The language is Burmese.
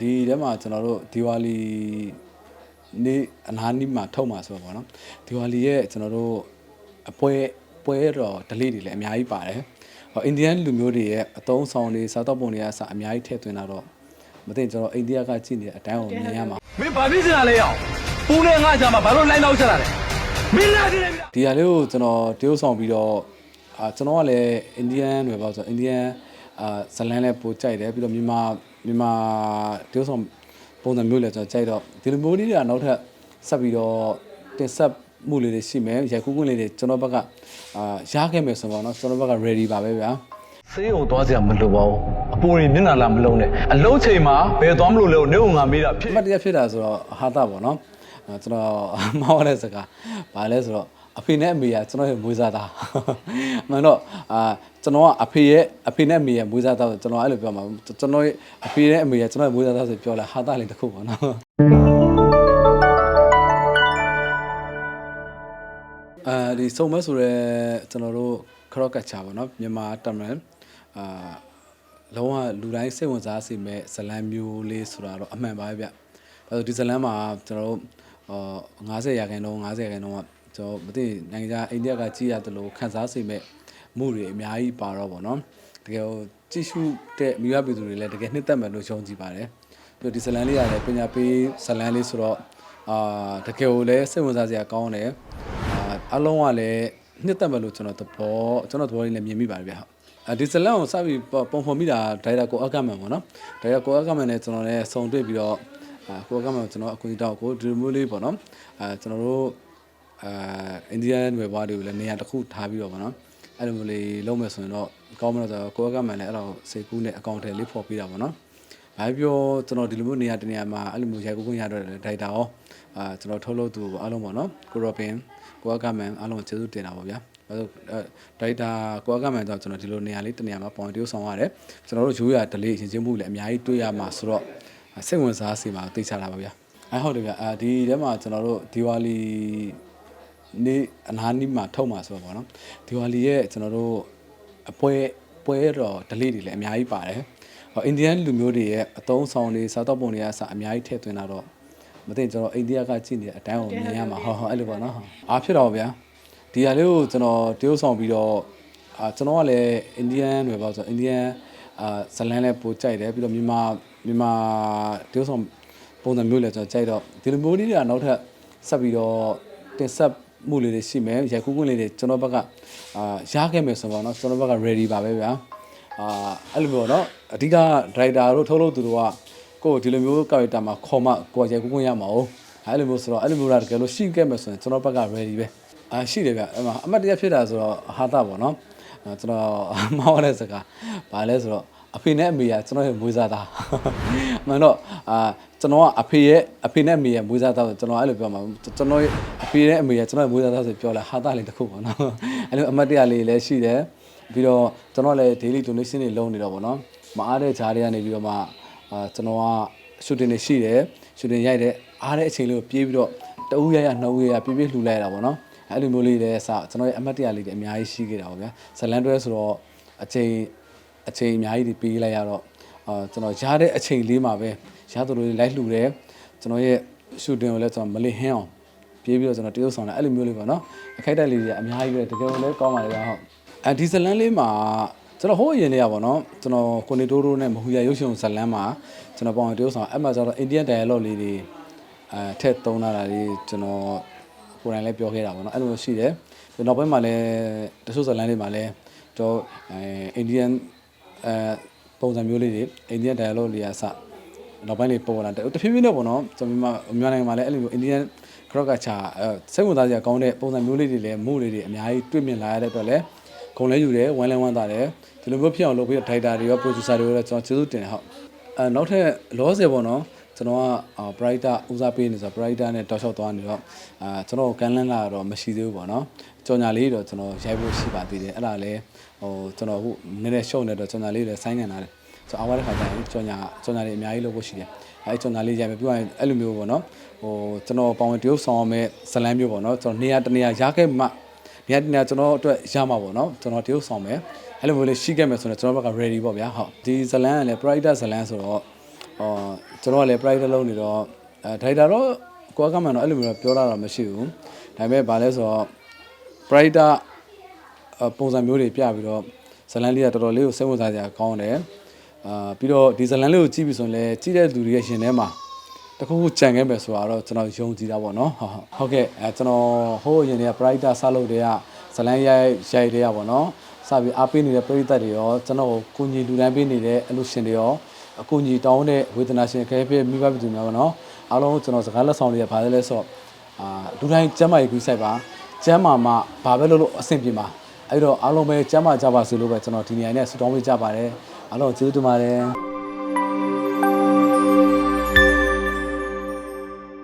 ဒီထဲမှာကျွန်တော်တို့ဒီဝါလီနေ့အနာနီးမှာထုတ်မှာဆိုတော့ဗောနော်ဒီဝါလီရဲ့ကျွန်တော်တို့အပွဲပွဲတော်ဒလေးတွေလည်းအများကြီးပါတယ်ဟောအိန္ဒိယလူမျိုးတွေရဲ့အသုံးဆောင်တွေစားတော့ပုံတွေအစအများကြီးထည့်သွင်းတာတော့မသိကျွန်တော်အိန္ဒိယကကြည့်နေတဲ့အတိုင်းကိုမြင်ရမှာမင်းဘာဖြစ်စရာလဲရောက်ပူနဲ့ငါ့ကြမှာဘာလို့လိုက်နောက်ချက်လာလဲမင်းလာကြည့်နေပြီဒီဟာလေးကိုကျွန်တော်တရုပ်ဆောင်ပြီးတော့အာကျွန်တော်ကလည်းအိန္ဒိယတွေပေါ့ဆိုအိန္ဒိယ အာဇလန်းလည်းပိုကြိုက်တယ်ပြီးတော့မြန်မာမြန်မာတရုပ်ဆောင်ပုံစံမျိုးလည်းကျွန်တော်ကြိုက်တော့ဒီလိုမျိုးလေးတွေကနောက်ထပ်ဆက်ပြီးတော့တင်ဆက်မှုလေးတွေရှိမယ်ရိုက်ကူးကွင်းလေးတွေကျွန်တော်ဘက်ကအာရခဲ့မယ်ဆိုတော့เนาะကျွန်တော်ဘက်က ready ပါပဲဗျာ ဆေးရုံသွားစရာမလိုပါဘူးအပူတွေမျက်နှာလာမလုံးနဲ့အလုံးချိန်မှာဘယ်သွားမလို့လဲနေုံငါမေးတာဖြစ် အမှတ်တရဖြစ်တာဆိုတော့ဟာတာပေါ့နော်အဲကျွန်တော်မောင်းရတဲ့စကားဘာလဲဆိုတော့ အဖေနဲ့အမေကကျွန်တော်ရဲ့မွေးစားသားအမှန်တော့အာကျွန်တော်ကအဖေရဲ့အဖေနဲ့အမေရဲ့မွေးစားသားဆိုကျွန်တော်အဲ့လိုပြောမှာကျွန်တော်ရဲ့အဖေနဲ့အမေရဲ့ကျွန်တော်ရဲ့မွေးစားသားဆိုပြောလာဟာတာလေးတစ်ခုပေါ့နော်အဲဒီစုံမဲဆိုရဲကျွန်တော်တို့ခရော့ကတ်ချာပေါ့နော်မြန်မာတမန်အာလုံးဝလူတိုင်းစိတ်ဝင်စားစေမဲ့ဇလံမျိုးလေးဆိုတာတော့အမှန်ပါပဲဗျ။ဒါဆိုဒီဇလံမှာကျွန်တော်တို့အာ90ရာခိုင်နှုန်း90ရာခိုင်နှုန်းက ကျွန်တော်မသိနိုင်ငံခြားအိန္ဒိယကကြည်ရတယ်လို့ခန်းစားစေမဲ့မှုတွေအများကြီးပါတော့ဗောနော်။တကယ်ကိုကြည့်ရှုတဲ့မိဘပြည်သူတွေလည်းတကယ်နှစ်သက်မယ်လို့ယုံကြည်ပါတယ်။ပြီးတော့ဒီဇလံလေးကလည်းပညာပေးဇလံလေးဆိုတော့အာတကယ်ကိုလည်းစိတ်ဝင်စားစရာကောင်းတယ်။အာအလုံးကလည်းနှစ်သက်မယ်လို့ကျွန်တော်သဘောကျွန်တော်သဘောလေးလည်းမြင်မိပါတယ်ဗျဟုတ်အဲဒီဇလန်ကိုစပြီးပုံဖော်မိတာဒိုင်တာကိုအကမန်ပေါ့နော်ဒိုင်တာကိုအကမန်နဲ့ကျွန်တော်လည်းစုံတွေ့ပြီးတော့အာကိုအကမန်ကိုကျွန်တော်အကူအညီတောက်ကိုဒီလိုမျိုးလေးပေါ့နော်အာကျွန်တော်တို့ အာအိန္ဒိယနယ်ဘွားတွေကိုလည်းနေရာတစ်ခုထားပြီးတော့ပေါ့နော်အဲ့လိုမျိုးလေးလုပ်မယ်ဆိုရင်တော့ကောင်းမလို့ဆိုတော့ကိုအကမန်လည်းအဲ့တော့စေကူးနဲ့အကောင့်ထဲလေးဖော်ပေးတာပေါ့နော်ဘာပြောကျွန်တော်ဒီလိုမျိုးနေရာတနေရာမှာအဲ့လိုမျိုးရိုက်ကူးခွင့်ရတော့ဒိုက်တာရောအာကျွန်တော်ထုတ်လို့သူအားလုံးပေါ့နော်ကိုရောပင်ကိုအကမန်အားလုံးကျေးဇူးတင်တာပေါ့ဗျာအဲဆိုဒိုက်တာကိုအကမန်တော့ကျွန်တော်ဒီလိုနေရာလေးတနေရာမှာပေါင်တိုးဆောင်ရတယ်ကျွန်တော်တို့ရိုးရဒလေးရင်ချင်းမှုလည်းအများကြီးတွေ့ရမှာဆိုတော့စိတ်ဝင်စားစေမှာသိချတာပါဗျာအဲဟုတ်တယ်ဗျာအာဒီထဲမှာကျွန်တော်တို့ဒီဝါလီ နေ့အနာနီးမှာထုတ်မှာဆိုတော့ဗောနော်ဒီဝါလီရဲ့ကျွန်တော်တို့အပွဲပွဲတော်ဒလေးတွေလည်းအများကြီးပါတယ်ဟောအိန္ဒိယလူမျိုးတွေရဲ့အသုံးဆောင်တွေစားတော့ပုံတွေအစအများကြီးထည့်သွင်းတာတော့မသိကျွန်တော်အိန္ဒိယကကြည့်နေတဲ့အတိုင်းကိုမြင်ရမှာဟောဟောအဲ့လိုပေါ့နော်အားဖြစ်တော့ဗျာဒီဟာလေးကိုကျွန်တော်တရုပ်ဆောင်ပြီးတော့အာကျွန်တော်ကလည်းအိန္ဒိယတွေပေါ့ဆိုအိန္ဒိယအာဇလန်းလည်းပိုကြိုက်တယ်ပြီးတော့မြန်မာမြန်မာတရုပ်ဆောင်ပုံစံမျိုးလည်းကျွန်တော်ကြိုက်တော့ဒီလိုမျိုးလေးတွေကနောက်ထပ်ဆက်ပြီးတော့တင်ဆက် မှုလေးတွေရှိမယ်ရိုက်ကူးကွင်းလေးတွေကျွန်တော်ဘက်ကအာရခဲ့မယ်ဆိုတော့เนาะကျွန်တော်ဘက်က ready ပါပဲဗျာ အာအဲ့လိုမျိုးเนาะအဓိကဒရိုက်တာတို့ထုတ်လို့သူတို့ကကိုယ်ဒီလိုမျိုးကာရက်တာမှာခေါ်မှကိုယ်ရိုက်ကူးခွင့်ရမှာ哦အဲ့လိုမျိုးဆိုတော့အဲ့လိုမျိုးလာတကယ်လို့ရှိခဲ့မယ်ဆိုရင်ကျွန်တော်ဘက်က ready ပဲအာရှိတယ်ဗျအဲ့မှာအမှတ်တရဖြစ်တာဆိုတော့ဟာတာပေါ့နော်အဲ့ကျွန်တော်မောင်းရတဲ့စကားဘာလဲဆိုတော့ အဖေနဲ့အမေကကျွန်တော်ရဲ့မွေးစားသားမှန်တော့အာကျွန်တော်ကအဖေရဲ့အဖေနဲ့အမေရဲ့မွေးစားသားဆိုကျွန်တော်အဲ့လိုပြောမှာကျွန်တော်ရဲ့အဖေနဲ့အမေရဲ့ကျွန်တော်ရဲ့မွေးစားသားဆိုပြောလာဟာတာလေးတစ်ခုပေါ့နော်အဲ့လိုအမှတ်တရလေးလည်းရှိတယ်ပြီးတော့ကျွန်တော်လည်း daily donation တွေလုပ်နေတော့ဗောနော်မအားတဲ့ဂျားတွေကနေပြီးတော့မှအာကျွန်တော်က shooting တွေရှိတယ် shooting ရိုက်တယ်အားတဲ့အချိန်လေးကိုပြေးပြီးတော့တအူးရရနှစ်ဦးရရပြေးပြေးလှူလိုက်ရတာဗောနော်အဲ့လိုမျိုးလေးလည်းစကျွန်တော်ရဲ့အမတ်တရလေးတွေအများကြီးရှိခဲ့တာဗောဗျာဇလန်တွဲဆိုတော့အချိန် အချိန်အများကြီးတွေပေးလိုက်ရတော့အာကျွန်တော်ရတဲ့အချိန်လေးမှာပဲရသလိုလေးလိုက်လှူတယ်ကျွန်တော်ရဲ့ shooting ကိုလည်းကျွန်တော်မလေးဟင်းအောင်ပြေးပြီးတော့ကျွန်တော်တရုပ်ဆောင်တယ်အဲ့လိုမျိုးလေးပေါ့နော်အခိုက်အတန့်လေးတွေအများကြီးပဲတကယ်လို့လည်းကောင်းပါလေဗျာဟုတ်အဲဒီဇလန်းလေးမှာကျွန်တော်ဟိုးအရင်လေးရပါတော့ကျွန်တော်ကိုနေတိုးတိုးနဲ့မဟူရရုပ်ရှင်ဇလန်းမှာကျွန်တော်ပေါင်တိုးဆောင်အဲ့မှာကျတော့ Indian dialogue လေးတွေအဲထက်သုံးလာတာလေးကျွန်တော်ကိုယ်တိုင်လည်းပြောခဲ့တာပေါ့နော်အဲ့လိုမျိုးရှိတယ်ပြီးနောက်ပိုင်းမှာလည်းတချို့ဇလန်းလေးမှာလည်းကျွန်တော်အဲ Indian အဲပုံစံမျိုးလေးတွေ Indian dialogue လေးအစနောက်ပိုင်းလေးပေါ်လာတယ်တဖြည်းဖြည်းနဲ့ပေါ့နော်ကျွန်တော်မြန်မာမြန်မာနိုင်ငံမှာလည်းအဲ့လိုမျိုး Indian ခရော့ကချာစိတ်ဝင်စားစရာကောင်းတဲ့ပုံစံမျိုးလေးတွေလည်းမှုလေးတွေအများကြီးတွေ့မြင်လာရတဲ့အတွက်လည်းဂုံလဲယူတယ်ဝမ်းလဲဝမ်းသာတယ်ဒီလိုမျိုးဖြစ်အောင်လုပ်ပြီးတော့ဒိုက်တာတွေရော producer တွေရောကျွန်တော်ကျေးဇူးတင်တယ်ဟုတ်အဲနောက်ထပ်လောဆယ်ပေါ့နော် ကျွန်တော်က brighter ဦးစားပေးနေဆို brighter နဲ့တောက်လျှောက်သွားနေတော့အာကျွန်တော်ကန်လန်းလာတော့မရှိသေးဘူးပေါ့နော်ကြော်ညာလေးတော့ကျွန်တော်ရိုက်ဖို့ရှိပါသေးတယ်အဲ့ဒါလည်းဟိုကျွန်တော်အခုနည်းနည်းရှုံနေတော့ကြော်ညာလေးလည်းဆိုင်းငံလာတယ်ဆိုအားဝါတဲ့ခါကျရင်ကြော်ညာကြော်ညာလေးအများကြီးလုပ်ဖို့ရှိတယ်အဲကြော်ညာလေးရိုက်မယ်ပြီးရင်အဲ့လိုမျိုးပေါ့နော်ဟိုကျွန်တော်ပေါဝင်တရုပ်ဆောင်ရမယ်ဇလန်းမျိုးပေါ့နော်ကျွန်တော်နေရာတနေရာရခဲ့မှနေရာဒီနေရာကျွန်တော်အတွက်ရမှာပေါ့နော်ကျွန်တော်တရုတ်ဆောင်မယ်အဲ့လိုမျိုးလေးရှိခဲ့မယ်ဆိုတော့ကျွန်တော်ဘက်က ready ပေါ့ဗျာဟုတ်ဒီဇလန်ကလည်း private ဇလန်ဆိုတော့ အော်ကျွန်တော်ကလည်း private လုပ်နေတော့အဲဒါရိုက်တာတော့ကိုကမှန်တော့အဲ့လိုမျိုးပြောလာတာမရှိဘူးဒါပေမဲ့ဗာလဲဆိုတော့ private ပုံစံမျိုးတွေပြပြီးတော့ဇလန်လေးကတော်တော်လေးကိုစိတ်ဝင်စားစရာကောင်းတယ်အာပြီးတော့ဒီဇလန်လေးကိုကြည့်ပြီးဆိုရင်လည်းကြည့်တဲ့လူတွေရဲ့ရှင်ထဲမှာတခုခုကြံခဲ့မယ်ဆိုတာတော့ကျွန်တော်ယုံကြည်တာပေါ့နော်ဟုတ်ဟုတ်ဟုတ်ကဲ့အဲကျွန်တော်ဟိုးအရင်က Brighter ဆလုပ်တဲ့ကဇလန်ရိုက်ရိုက်တဲ့ကပေါ့နော်စပြီးအားပေးနေတဲ့ပရိသတ်တွေရောကျွန်တော်ကိုကိုညီလူတန်းပေးနေတဲ့အလူရှင်တွေရော အကူညီတောင်းတဲ့ဝေဒနာရှင်ခဲပြမိဘပြည်သူများပေါ့နော်အားလုံးကျွန်တော်စကားလက်ဆောင်တွေကဘာလဲလဲဆိုတော့အာလူတိုင်းကျမ်းမာရေးကူးဆိုင်ပါကျမ်းမာမှဘာပဲလုပ်လို့အဆင်ပြေပါအဲ့တော့အားလုံးပဲကျမ်းမာကြပါစေလို့ပဲကျွန်တော်ဒီနေရာနဲ့ဆုတောင်းပေးကြပါတယ်အားလုံးကျေးဇူးတင်ပါတယ်